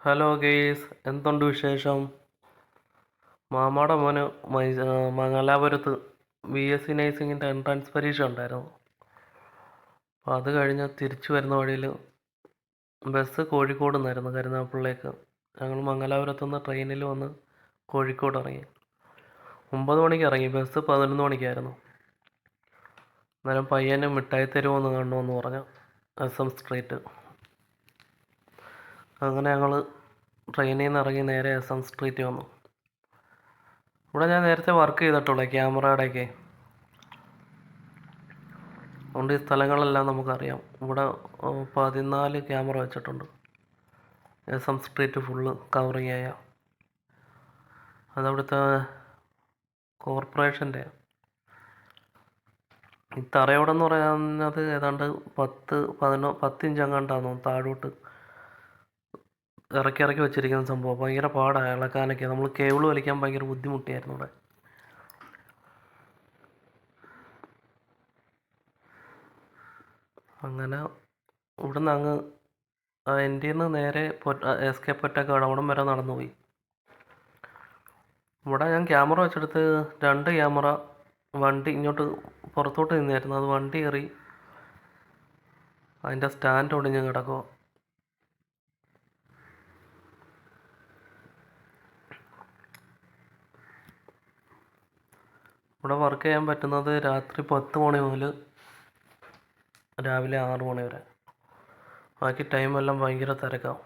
Hello guys എന്തുണ്ട് വിശേഷം? മാമാടെ മോന് മംഗലാപുരത്ത് ബി എസ് സി നഴ്സിങ്ങിന്റെ എൻട്രൻസ് പരീക്ഷ ഉണ്ടായിരുന്നു. അപ്പോൾ അത് കഴിഞ്ഞ് തിരിച്ചു വരുന്ന വഴിയിൽ ബസ് കോഴിക്കോട് നിന്നായിരുന്നു കരുനാഗപ്പള്ളിലേക്ക്. ഞങ്ങൾ മംഗലാപുരത്ത് നിന്ന് ട്രെയിനിൽ വന്ന് കോഴിക്കോട് ഇറങ്ങി. ഒമ്പത് മണിക്ക് ഇറങ്ങി. ബസ് പതിനൊന്ന് മണിക്കായിരുന്നു. അന്നേരം പയ്യനെ മിഠായി തെരുവൊന്ന് കാണണമെന്ന് പറഞ്ഞു എസ് എം സ്ട്രീറ്റ് അങ്ങനെ ഞങ്ങൾ ട്രെയിനിൽ നിന്ന് ഇറങ്ങി നേരെ എസ് എം സ്ട്രീറ്റ് വന്നു. ഇവിടെ ഞാൻ നേരത്തെ വർക്ക് ചെയ്തിട്ടുള്ളൂ ക്യാമറയുടെയൊക്കെ. അതുകൊണ്ട് ഈ സ്ഥലങ്ങളെല്ലാം നമുക്കറിയാം. ഇവിടെ പതിനാല് ക്യാമറ വെച്ചിട്ടുണ്ട്. S M street full covering ആയ അതവിടുത്തെ കോർപ്പറേഷന്റെ. ഈ തറയോടെന്ന് പറയുന്നത് ഏതാണ്ട് പത്ത് പതിനോ പത്ത് ഇഞ്ച് എങ്ങാണ്ടാന്ന് തോന്നുന്നു താഴോട്ട്. ഇറക്കി ഇറക്കി വെച്ചിരിക്കുന്ന സംഭവം. ഭയങ്കര പാടാണ് ഇളക്കാനൊക്കെ. നമ്മൾ കേബിൾ വലിക്കാൻ ഭയങ്കര ബുദ്ധിമുട്ടിയായിരുന്നു ഇവിടെ. അങ്ങനെ ഇവിടുന്ന് അങ്ങ് എന്റെ നിന്ന് നേരെ എസ്കേപ്പ് എസ് കെ പൊറ്റക്കാട് അവിടം വരെ നടന്നു പോയി. ഇവിടെ ഞാൻ ക്യാമറ വെച്ചെടുത്ത് രണ്ട് ക്യാമറ വണ്ടി ഇങ്ങോട്ട് പുറത്തോട്ട് നിന്നായിരുന്നു. അത് വണ്ടി കയറി അതിന്റെ സ്റ്റാൻഡ് ഒടിഞ്ഞ് കിടക്കുക ഇവിടെ വർക്ക് ചെയ്യാൻ പറ്റുന്നത് രാത്രി പത്ത് മണി മുതൽ രാവിലെ ആറ് മണി വരെ. ബാക്കി ടൈമെല്ലാം ഭയങ്കര തിരക്കാവും.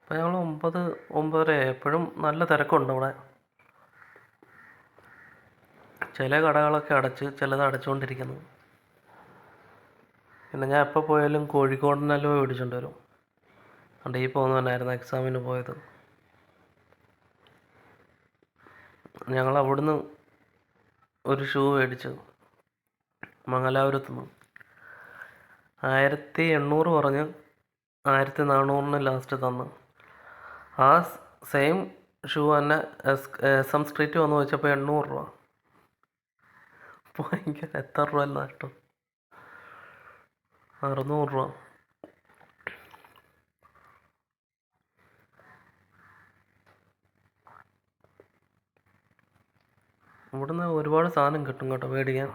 അപ്പോൾ ഞങ്ങൾ ഒമ്പത് ഒമ്പതര എപ്പോഴും നല്ല തിരക്കുണ്ട് ഇവിടെ. ചില കടകളൊക്കെ അടച്ച് ചിലത് അടച്ചുകൊണ്ടിരിക്കുന്നു. പിന്നെ ഞാൻ എപ്പോൾ പോയാലും കോഴിക്കോടിനല്ലോ മേടിച്ചുകൊണ്ട് വരും. അതുകൊണ്ട് ഈ പോകുന്നവനായിരുന്നു എക്സാമിന് പോയത്? ഞങ്ങൾ അവിടുന്ന് ഒരു ഷൂ മേടിച്ചു. മംഗലാപുരത്ത് നിന്ന് ആയിരത്തി എണ്ണൂറ് പറഞ്ഞ് ആയിരത്തി നാനൂറിന് ലാസ്റ്റ് തന്നു. ആ സെയിം ഷൂ തന്നെ എസ് എസ് എം സ്ട്രീറ്റ് വന്ന് വെച്ചപ്പോൾ എണ്ണൂറ് രൂപ. ഭയങ്കര എത്ര രൂപ നഷ്ടം? അറുന്നൂറ് രൂപ. ഇവിടുന്ന് ഒരുപാട് സാധനം കിട്ടും കേട്ടോ മേടിക്കാൻ.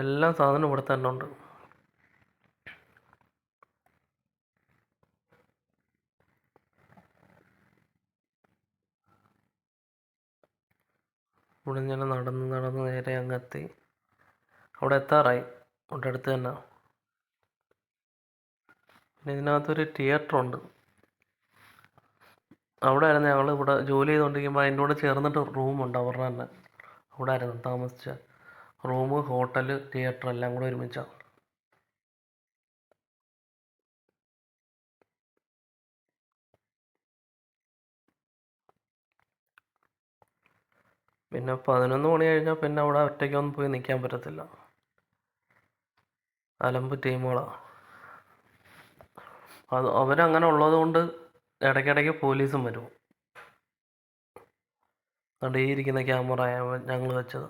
എല്ലാ സാധനവും ഇവിടെ തന്നെ ഉണ്ട്. ഇവിടെ ഞാൻ നടന്ന് നടന്ന് നേരെ അങ്ങെത്തി. അവിടെ എത്താറായി. അവിടെ അടുത്ത് തന്നെ. പിന്നെ ഇതിനകത്തൊരു തിയേറ്റർ ഉണ്ട്. അവിടെ ആയിരുന്നു ഞങ്ങൾ ഇവിടെ ജോലി ചെയ്തുകൊണ്ടിരിക്കുമ്പോൾ അതിന്റെ കൂടെ ചേർന്നിട്ട് റൂമുണ്ട് അവരുടെ തന്നെ. അവിടെ ആയിരുന്നു താമസിച്ച റൂം ഹോട്ടൽ തിയേറ്റർ എല്ലാം കൂടെ ഒരുമിച്ചാണ് പിന്നെ പതിനൊന്ന് മണി കഴിഞ്ഞാൽ പിന്നെ അവിടെ ഒറ്റയ്ക്കൊന്നും പോയി നിൽക്കാൻ പറ്റത്തില്ല. അലമ്പ് ടീമുകളാണ് അത് അവരങ്ങനെ ഉള്ളത് കൊണ്ട് ഇടയ്ക്കിടയ്ക്ക് പോലീസും വരും. അതുകൊണ്ട് ഈ ഇരിക്കുന്ന ക്യാമറ ഞങ്ങൾ വെച്ചത്.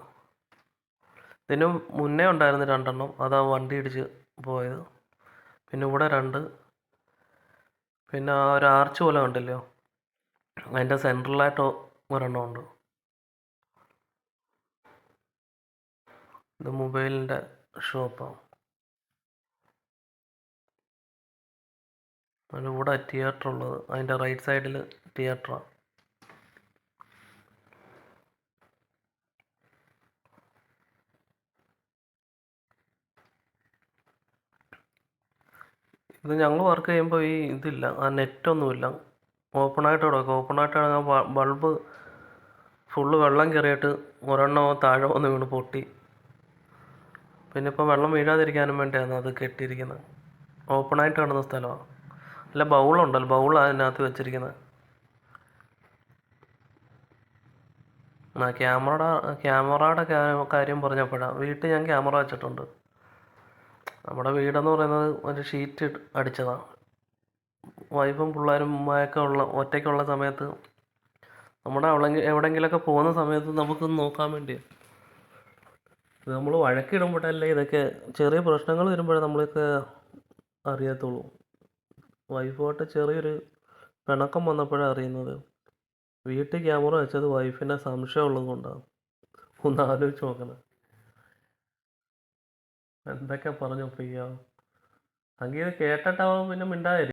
ഇതിന് മുന്നേ ഉണ്ടായിരുന്നു രണ്ടെണ്ണം അതാ വണ്ടി ഇടിച്ച് പോയത്. പിന്നെ ഇവിടെ രണ്ട്. പിന്നെ ആ ഒരു ആർച്ച് പോലെ ഉണ്ടല്ലോ അതിന്റെ സെൻട്രലായിട്ട് ഒരെണ്ണം ഉണ്ട്. ഇത് മൊബൈലിന്റെ ഷോപ്പാണ് അതിന്റെ കൂടെ തിയേറ്റർ ഉള്ളത്. അതിന്റെ റൈറ്റ് സൈഡിൽ തിയേറ്ററാണ് ഇത് ഞങ്ങൾ വർക്ക് ചെയ്യുമ്പോൾ ഈ ഇതില്ല ആ നെറ്റൊന്നുമില്ല ഓപ്പണായിട്ട് കിടക്കും. ഓപ്പണായിട്ട് കിടക്കാൻ ബൾബ് ഫുള്ള് വെള്ളം കയറിയിട്ട് ഒരെണ്ണം താഴെ വന്ന് വീണ് പൊട്ടി. പിന്നെ ഇപ്പോൾ വെള്ളം വീഴാതിരിക്കാനും വേണ്ടിയാണ് അത് കെട്ടിയിരിക്കുന്നത്. ഓപ്പണായിട്ട് കിടന്ന സ്ഥലമാണ് അല്ല ബൗളുണ്ടല്ലോ ബൗളാണ് അതിനകത്ത് വെച്ചിരിക്കുന്നത്. ആ ക്യാമറയുടെ ക്യാമറയുടെ കാര്യം പറഞ്ഞപ്പോഴാണ് വീട്ടിൽ ഞാൻ ക്യാമറ വെച്ചിട്ടുണ്ട്. നമ്മുടെ വീടെന്ന് പറയുന്നത് ഒരു ഷീറ്റ് അടിച്ചതാണ് വൈഫും പിള്ളേരും ഉമ്മയൊക്കെ ഉള്ള ഒറ്റയ്ക്കുള്ള സമയത്ത് നമ്മുടെ അവിടെ എവിടെയെങ്കിലുമൊക്കെ പോകുന്ന സമയത്ത് നമുക്ക് നോക്കാൻ വേണ്ടിയാണ് നമ്മൾ വഴക്കിടുമ്പോഴല്ലേ ഇതൊക്കെ ചെറിയ പ്രശ്നങ്ങൾ വരുമ്പോഴേ നമ്മളൊക്കെ അറിയത്തുള്ളൂ. വൈഫുമായിട്ട് ചെറിയൊരു പിണക്കം വന്നപ്പോഴാണ് അറിയുന്നത്. വീട്ടിൽ ക്യാമറ വെച്ചത് വൈഫിനെ സംശയമുള്ളത് കൊണ്ടാണ് ഒന്ന് ആലോചിച്ച് നോക്കണം. എന്തൊക്കെ പറഞ്ഞു ഒപ്പിക്കാം സംഗീതം കേട്ടിട്ടാവും പിന്നെ മിണ്ടാതിരി